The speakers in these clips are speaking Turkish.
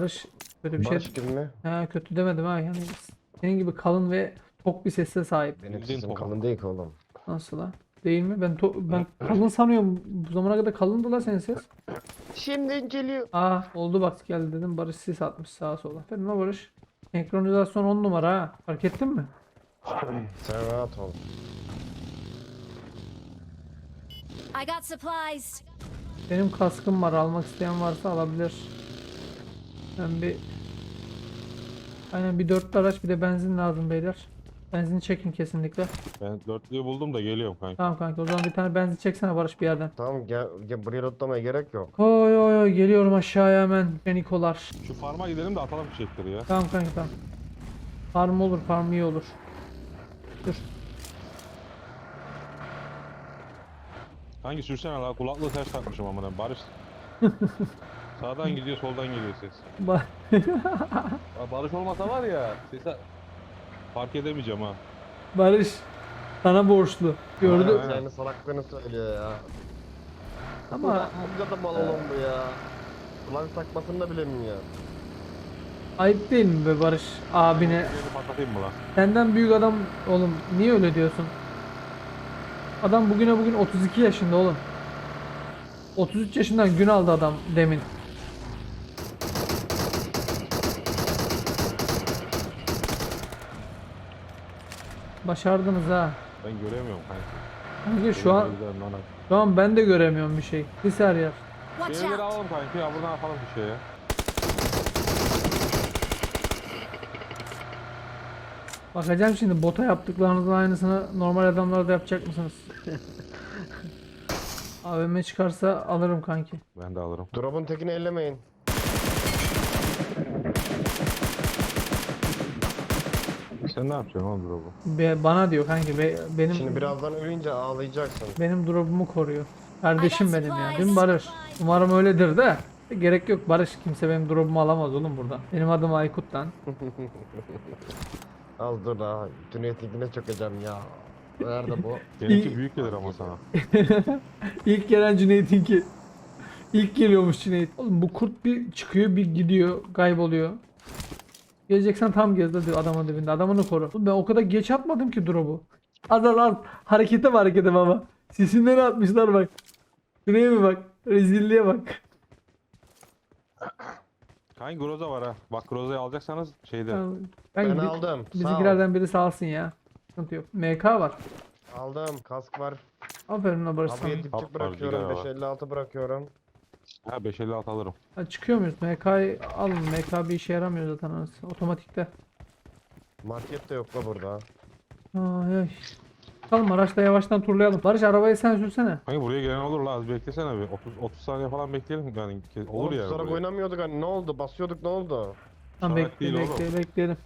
Barış böyle bir şey Barış gibi mi? ha, kötü demedim ha yani senin gibi kalın ve tok bir sese sahip. Benim Bildiğin sesim topa. kalın değil ki oğlum. Nasıl lan? Değil mi? Ben to- ben kalın sanıyorum. Bu zamana kadar kalındı la senin ses. Şimdi geliyor. Aa oldu bak geldi dedim. Barış sis atmış sağa sola. Aferin la Barış. Senkronizasyon 10 numara ha. Fark ettin mi? Sen rahat ol. I got supplies. Benim kaskım var. Almak isteyen varsa alabilir. Ben bir Aynen bir dörtlü araç bir de benzin lazım beyler. Benzin çekin kesinlikle. Ben dörtlüyü buldum da geliyorum kanka. Tamam kanka o zaman bir tane benzin çeksene Barış bir yerden. Tamam gel, gel buraya lootlamaya gerek yok. Oy oy oy geliyorum aşağıya hemen. Nikolar. Şu farma gidelim de atalım fişekleri ya. Tamam kanka tamam. Farm olur farm iyi olur. Dur. Hangi sürsene la kulaklığı ters takmışım amına Barış. Sağdan gidiyor soldan geliyor ses. Ba- Ya Barış olmasa var ya sesi fark edemeyeceğim ha. Barış sana borçlu. Gördü. Aynen. Senin salaklığını söylüyor ya. Ama Bu kadar mal oğlum bu ya. Kulak takmasını da bilemiyor. ayıp değil mi be Barış abine? Mı lan? Senden büyük adam oğlum niye öyle diyorsun? Adam bugüne bugün 32 yaşında oğlum. 33 yaşından gün aldı adam demin. Başardınız ha. Ben göremiyorum kanka. Kanka şu an şu an ben de göremiyorum bir şey. Pis her yer. Watch Şeyleri out. alalım kanka ya buradan atalım bir şey ya. Bakacağım şimdi bota yaptıklarınızın aynısını normal adamlara da yapacak mısınız? AVM çıkarsa alırım kanki. Ben de alırım. Drop'un tekini ellemeyin. Sen ne yapacaksın oğlum drop'u? Be- bana diyor kanki be- benim Şimdi birazdan ölünce ağlayacaksın. benim drop'umu koruyor. Kardeşim benim ya. Değil mi Barış? Umarım öyledir de. Gerek yok Barış. Kimse benim drop'umu alamaz oğlum burada. Benim adım Aykut lan. Az dur daha. Cüneyt ilgine çökeceğim ya. Nerede bu? Benimki büyük gelir ama sana. İlk gelen Cüneyt'inki. İlk geliyormuş Cüneyt. Oğlum bu kurt bir çıkıyor bir gidiyor kayboluyor. Geleceksen tam gez de diyor adamın dibinde. Adamını koru. Oğlum ben o kadar geç atmadım ki drop'u. Al al al. Harekete bak harekete baba. Sisinden atmışlar bak. Şuraya bir bak. Rezilliğe bak. Kanka Groza var ha. Bak Groza'yı alacaksanız şeyde. Ben, Ben bi- aldım. Sağ ol. Bizimkilerden biri sağ olsun ya. Sıkıntı yok. MK var. Aldım. Kask var. Aferin la Barış sana. Dipçik var, bırakıyorum. sigara var. 556 bırakıyorum. Ha 556 alırım. Ha, çıkıyor muyuz? MK'yı alın. MK bir işe yaramıyor zaten anasını. Otomatikte. Market de yok la burada. Ay ay. Bakalım araçla yavaştan turlayalım. Barış arabayı sen sürsene. Kanka buraya gelen olur la az beklesene bir. 30 30 saniye falan bekleyelim yani. Ke- Olur Oğlum yani. Buraya. oynamıyorduk hani ne oldu? Basıyorduk ne oldu? Tamam Sarak bekle değil bekle oğlum. bekleyelim.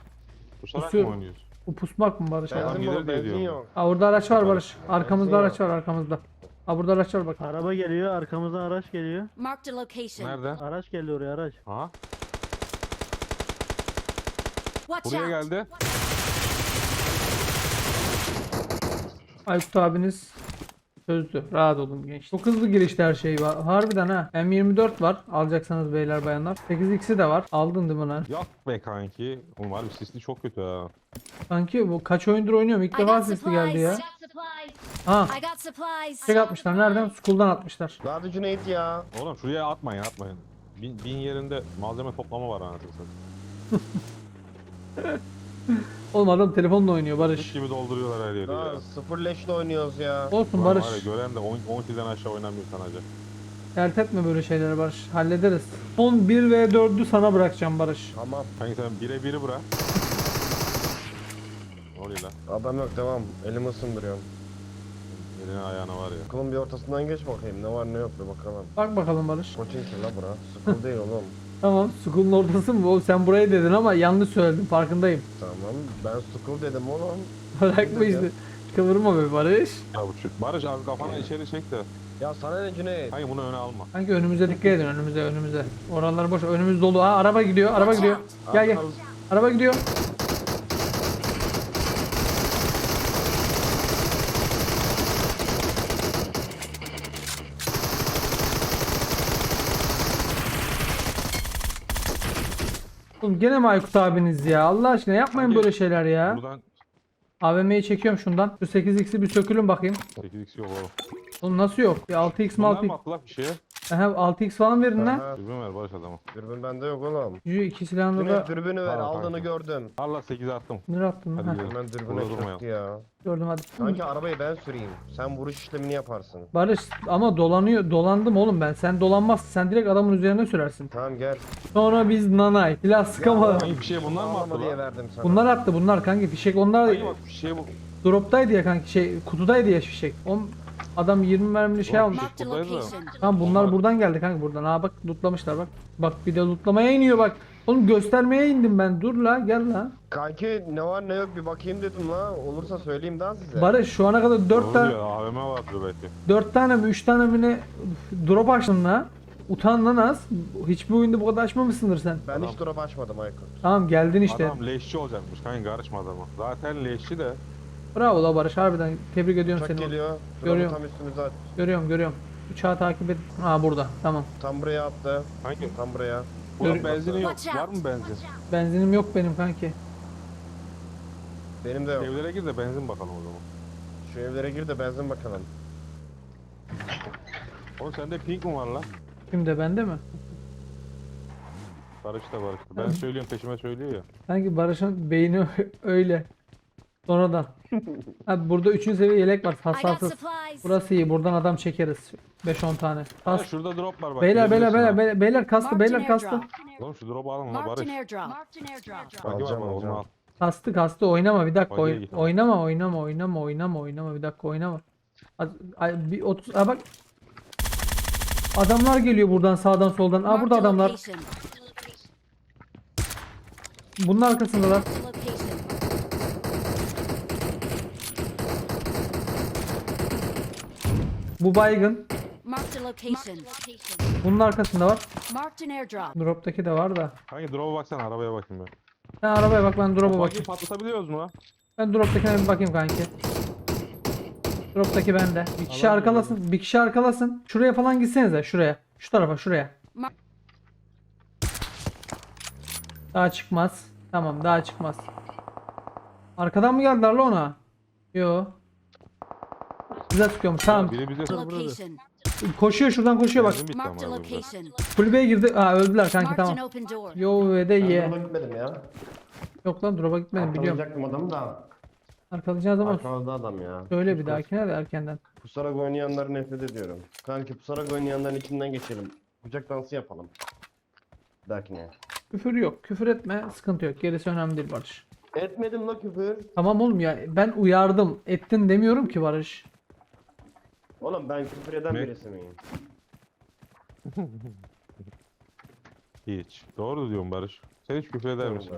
Pusarak mı Pusuyorum. oynuyoruz? Bu pusmak mı Barış? Adam Benzin gelir var diye benzin diyorum yok. Ha orada araç var Barış. Arkamızda araç var arkamızda. Ha burada araç var bak. Araba geliyor, arkamızdan araç geliyor. Marked a location. Nerede? Araç geldi oraya araç. Ha? Watch Buraya out. geldi. Aykut abiniz sözlü. Rahat olun genç. Çok hızlı girişte her şey var. Harbiden ha. M24 var. Alacaksanız beyler bayanlar. 8x'i de var. Aldın değil mi lan? Yok be kanki. Oğlum harbi sisli çok kötü ha. Sanki bu kaç oyundur oynuyorum. İlk defa got sesli geldi ya. Ha. Tek atmışlar. Nereden? School'dan atmışlar. Hadi Cüneyt ya. Oğlum şuraya atmayın atmayın. Bin, bin yerinde malzeme toplama var anasını satayım. Oğlum adam telefonla oynuyor Barış. gibi dolduruyorlar her yeri ya. Sıfır leşle oynuyoruz ya. Olsun Ulan Barış. var ya, gören de 10 12'den aşağı oynamıyor sanacak. Dert etme böyle şeyleri Barış. Hallederiz. Son 1 ve 4'ü sana bırakacağım Barış. Tamam. Kanki sen bire biri bırak. Ne oluyor lan? Adam yok devam. Elimi ısındırıyorum. Eline ayağına var ya. Okulun bir ortasından geç bakayım. Ne var ne yok bir bakalım. Bak bakalım Barış. Koçin ki la bura. Sıkıl değil oğlum. Tamam. School'un ortası mı? Oğlum sen burayı dedin ama yanlış söyledin. Farkındayım. Tamam. Ben sıkıl dedim oğlum. Bırakma işte. Kıvırma be Barış. Ya bu çocuk. Barış abi kafana içeri çek de. Ya sana ne Cüneyt? Kanki bunu öne alma. Sanki önümüze dikkat edin önümüze önümüze. Oralar boş. Önümüz dolu. Ha araba gidiyor. Araba gidiyor. Gel gel. Araba gidiyor. Oğlum gene mi Aykut abiniz ya? Allah aşkına yapmayın Hangi- böyle şeyler ya. Buradan AVM'yi çekiyorum şundan. Şu 8x'i bir sökülün bakayım. 8x yok oğlum. Oğlum nasıl yok? Bir 6x mi Bunlar 6x? mı bir şeye? Aha, 6x falan verin lan. Aha, Dürbün ver Barış adama. dürbün bende yok oğlum. Şu iki silahını Cüneyt da dürbünü ver Tamam, aldığını tamam. gördüm. Allah 8'e attım. nereye attın? Hadi Ha, gidelim. Hemen dürbüne Burada durmayalım. çöktü ya. gördüm hadi. Sanki arabayı ben süreyim. Sen vuruş işlemini yaparsın. Barış ama dolanıyor. Dolandım oğlum ben. Sen dolanmazsın. Sen direkt adamın üzerine sürersin. Tamam gel. Sonra biz nanay. Silah. Hangi bir şey bunlar mı Ağlama attı diye lan? verdim sana. Bunlar attı bunlar kanki. Fişek onlar Hangi bak bir şey bu. droptaydı ya kanki. Şey kutudaydı ya fişek. O adam 20 mermili şey almış. Marked a location. Tamam bunlar buradan geldi kanka buradan. Ha bak lootlamışlar bak. Bak bir de lootlamaya iniyor bak. Oğlum göstermeye indim ben. Dur la gel la. Kanki ne var ne yok bir bakayım dedim la. Olursa söyleyeyim daha size. Barış şu ana kadar 4 Doğru tane AVM vardır belki. 4 tane mi 3 tane mi ne drop açtın la. Utan lan az. Hiçbir oyunda bu kadar açmamışsındır sen. ben Adam- hiç drop açmadım Aykut. Tamam geldin işte. Adam leşçi olacakmış kanka karışma adama. Zaten leşçi de. Bravo la Barış harbiden tebrik ediyorum Uçak seni. geliyor. Drop'u Görüyorum. tam üstümüze at. Görüyorum görüyorum. Uçağı takip et. Aa burada. Tamam. Tam buraya attı. Hangi? Tam buraya. Ulan Görü- benzini yok. Watch Var mı benzin? Benzinim yok benim kanki. Benim de yok. Evlere gir de benzin bakalım o zaman. Şu evlere gir de benzin bakalım. Oğlum sende pink mi var lan? Şimdi bende mi? Barış da Barış da. Ben söylüyorum peşime söylüyor ya. Sanki Barış'ın beyni öyle. Sonradan. Ha, burada 3. seviye yelek var. Supplies. Burası iyi. Buradan adam çekeriz. 5-10 tane. Ha, Kas. şurada drop var bak. Beyler beyler beyler beyler, beyler kastı beyler kastı. Oğlum şu drop'u alın la Marked Barış. Alacağım, onu alacağım. al. Kastı kastı oynama bir dakika Hadi oyn- git. oynama oynama oynama oynama oynama bir dakika oynama. Az- ay, bir 30 ha bak. Adamlar geliyor buradan sağdan soldan. Aa burada adamlar. Bunun arkasındalar. Marked a location. Bu baygın. Bunun arkasında var. Drop'taki de var da. Hangi drop'a baksana arabaya bakayım ben. Sen arabaya bak ben drop'a Bakayım bakayım. patlatabiliyoruz mu lan? Ben drop'takine bir bakayım kanki. Drop'taki bende. Bir kişi Alan arkalasın. Bir kişi arkalasın. Şuraya falan gitsenize. Şuraya. Şu tarafa şuraya. Daha çıkmaz. Tamam daha çıkmaz. Arkadan mı geldiler la ona? Yo. Bize sıkıyormuş. Tamam. Biri bize Location. Koşuyor şuradan koşuyor bak. Benzin bitti Marked a ama burada. location. Kulübeye girdi. Aa öldüler kanki Marked an tamam. open door. Yo ve de Ben ye. drop'a gitmedim ya. Yok lan drop'a gitmedim biliyorum. Arkalayacaktım adamı da. Arkalayacağız ama Arkamızda adam ya. söyle bir dahakine de erkenden. Pusarak oynayanları nefret ediyorum. Kanki pusarak oynayanların içinden geçelim. Kucak dansı yapalım. Bir dahakine. Küfür yok. Küfür etme. Sıkıntı yok. Gerisi önemli değil Barış. Etmedim la küfür. Tamam oğlum ya ben uyardım. Ettin demiyorum ki Barış. Oğlum ben küfür eden Ne? birisi miyim? Hiç. Doğru diyorsun Barış. Sen hiç küfür eder misin?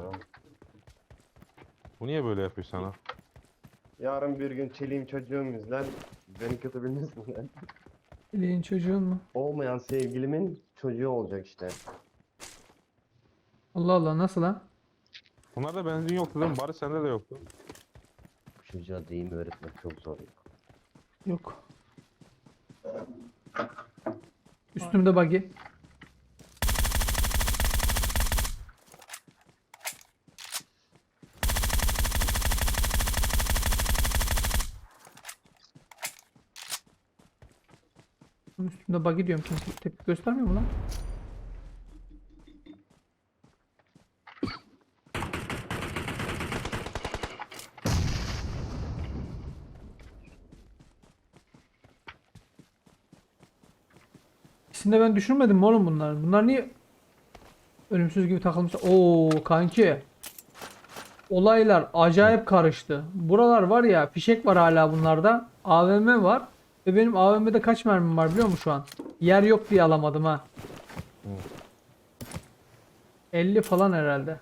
Bu niye böyle yapıyor sana? Yarın bir gün çeliğim çocuğum izler. Beni kötü bilmesinler. Bildiğin çocuğun mu? Olmayan sevgilimin çocuğu olacak işte. Allah Allah nasıl lan? Bunlarda benzin yoktu değil mi? Barış sende de yoktu. Bu çocuğa deyim öğretmek çok zor. Yok. Üstümde buggy. Üstümde buggy diyorum kimse tepki göstermiyor mu lan? İkisini de ben düşürmedim mi oğlum bunlar? Bunlar niye ölümsüz gibi takılmışlar? Oo kanki. Olaylar acayip karıştı. Buralar var ya fişek var hala bunlarda. AVM var. Ve benim AVM'de kaç mermim var biliyor musun şu an? Yer yok diye alamadım ha. 50 falan herhalde.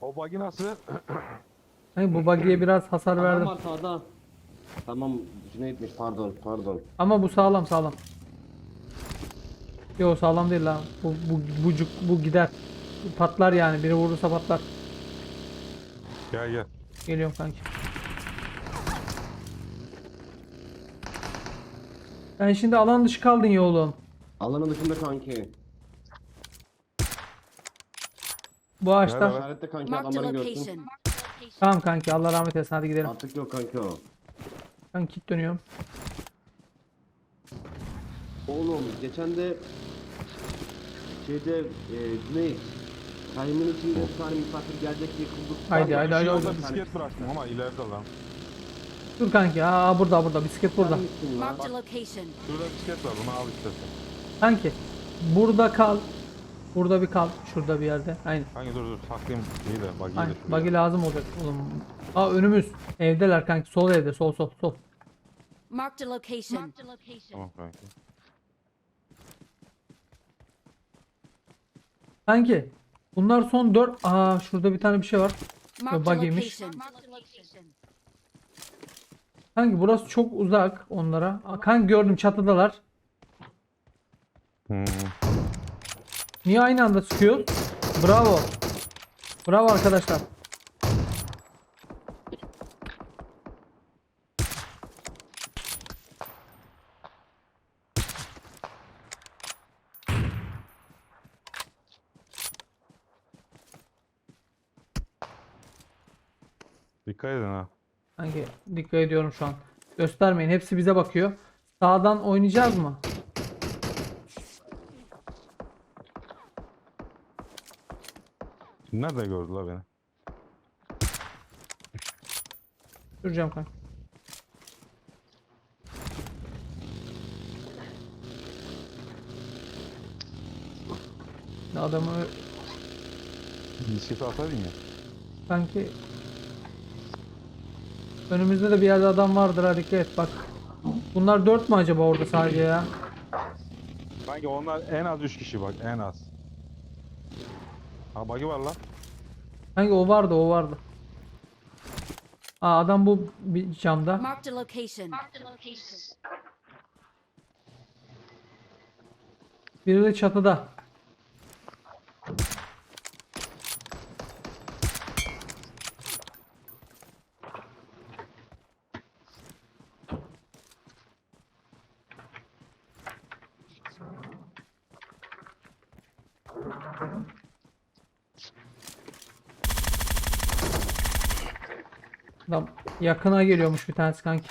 O buggy nasıl? Hani bu buggy'ye biraz hasar verdim. var sağda. Tamam Cüneyt'miş pardon pardon. Ama bu sağlam sağlam. Yo sağlam değil lan. Bu bu bu, cuk- bu gider. Patlar yani. Biri vurursa patlar. Gel gel. Geliyorum kanki. Sen şimdi alan dışı kaldın ya oğlum. Alanın dışında kanki. Bu ağaçta. Nerede? İşarette kanki Marked a adamları görsün. location. Tamam kanki Allah rahmet eylesin hadi gidelim. Artık yok kanki o. Ben kit dönüyorum. Oğlum geçen de şeyde e, Güney Kahimin içinde bir tane misafir gelecek diye kıldık. Haydi, haydi, haydi, Yolda haydi. bisiklet bıraktım ama ileride lan. Dur kanki. Aa burada burada bisiklet burada. Marked location. Şurada bisiklet var bunu al istersen. Kanki burada kal. Burada bir kal. Şurada bir yerde. Aynen. Hangi dur dur saklayayım iyi de bak iyi Aynen. de şuraya. Bagi lazım olacak oğlum. Aa önümüz. Evdeler kanki. Sol evde. Sol sol sol. Marked a location. Tamam kanki. Kanki. Bunlar son 4. Aa şurada bir tane bir şey var. Marked a Buggy'miş. location. Kanki burası çok uzak onlara. Aa, kanki gördüm çatıdalar. Hmm. Niye aynı anda sıkıyor? Bravo. Bravo arkadaşlar. Dikkat edin ha. Kanki dikkat ediyorum şu an. Göstermeyin. Hepsi bize bakıyor. Sağdan oynayacağız mı? Nerede gördü la beni? Duracağım kanka. Adamı Bisikleti ataydın ya. sanki önümüzde de bir yerde adam vardır ha dikkat et bak. Bunlar dört mü acaba orada sadece ya? Kanki onlar en az 3 kişi bak en az. Ha bagi var lan. Hangi o vardı o vardı. Aa adam bu bir camda. Marked a location. Biri de çatıda. Adam yakına geliyormuş bir tanesi kanki.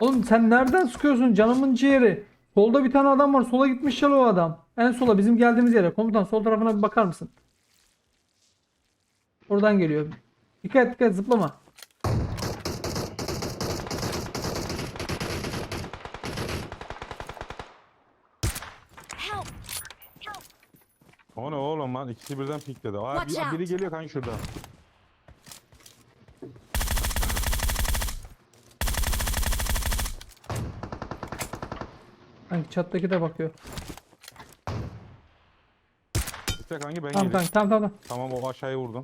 Oğlum sen nereden sıkıyorsun canımın ciğeri? Solda bir tane adam var. Sola gitmiş ya o adam. En sola bizim geldiğimiz yere. Komutan sol tarafına bir bakar mısın? Oradan geliyor. Dikkat dikkat zıplama. O ne oğlum lan ikisi birden pikledi. Aa, Watch bir- biri out. geliyor kanki şurada. Kanki çattaki de bakıyor. İşte kanki ben Tamam geleyim. kanki tamam tamam. Tamam o aşağıya vurdum.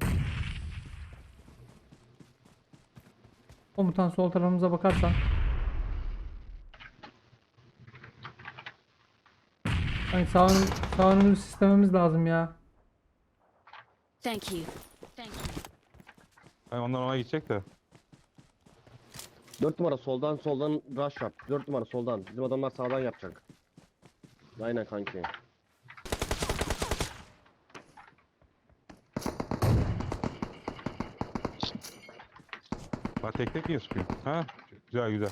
Komutan sol tarafımıza bakarsan. Önüm, sağ önümüzü sistememiz lazım ya. Thank you. Thank you. Yani ondan ona gidecek de. 4 numara soldan soldan rush yap. 4 numara soldan. Bizim adamlar sağdan yapacak. Aynen kanki. Bak tek tek sıkıyor? Ha? Güzel güzel.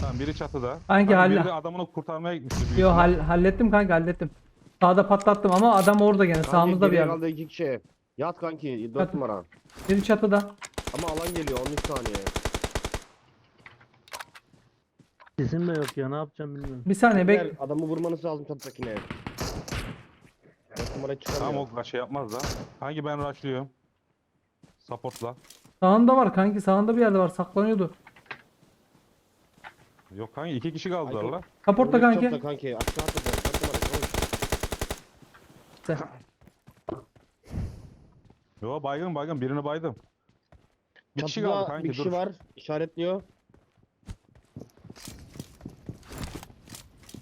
Tamam biri çatıda. Hangi Kanki halle- Biri de adamını kurtarmaya gitmişti. büyük Yo ihtimal. hall- hallettim kanka hallettim. Sağda patlattım ama adam orada gene Kanki, sağımızda bir geriye yerde. kaldı iki kişi. Yat kanki 4 Hadi. numara. Biri çatıda. Ama alan geliyor 13 saniye. Sesim de yok ya ne yapacağım bilmiyorum. Bir saniye Beyler, bek. adamı vurmanız lazım çatıdakine. 4 numara çıkamıyor. Tamam o şey yapmaz da. Hangi ben rushlıyorum? Supportla. Sağında var kanki sağında bir yerde var saklanıyordu. Yok kanki iki kişi kaldılar Ay, la. Kaporta Vurmak kanki. da kanki. Aşağı atacağız. 4 numara koş. Sen- Yo baygın baygın birini baydım. Bir kişi kaldı kanki bir kişi dur. var. işaretliyor.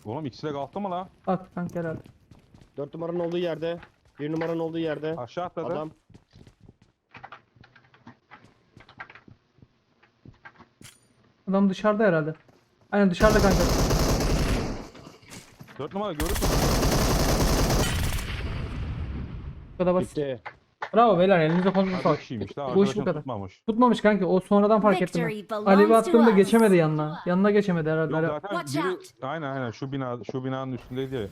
Oğlum ikisi de kalktı mı la? Bak kanki herhalde. 4 numaranın olduğu yerde. 1 numaranın olduğu yerde. Aşağı atladı. Adam. Adam dışarıda herhalde. Aynen dışarıda kanka. Dört numara görürsün. Bu kadar basit. Bitti. Bravo beyler elinize kolunuza sağlık. Bu iş bu Arkadaşım kadar. tutmamış. Tutmamış kanki o sonradan fark ettim. Victory ben. belongs Alevi to attığımda us. geçemedi yanına. Yanına geçemedi herhalde. Yok zaten Watch biri, out. aynen aynen şu bina şu binanın üstündeydi ya.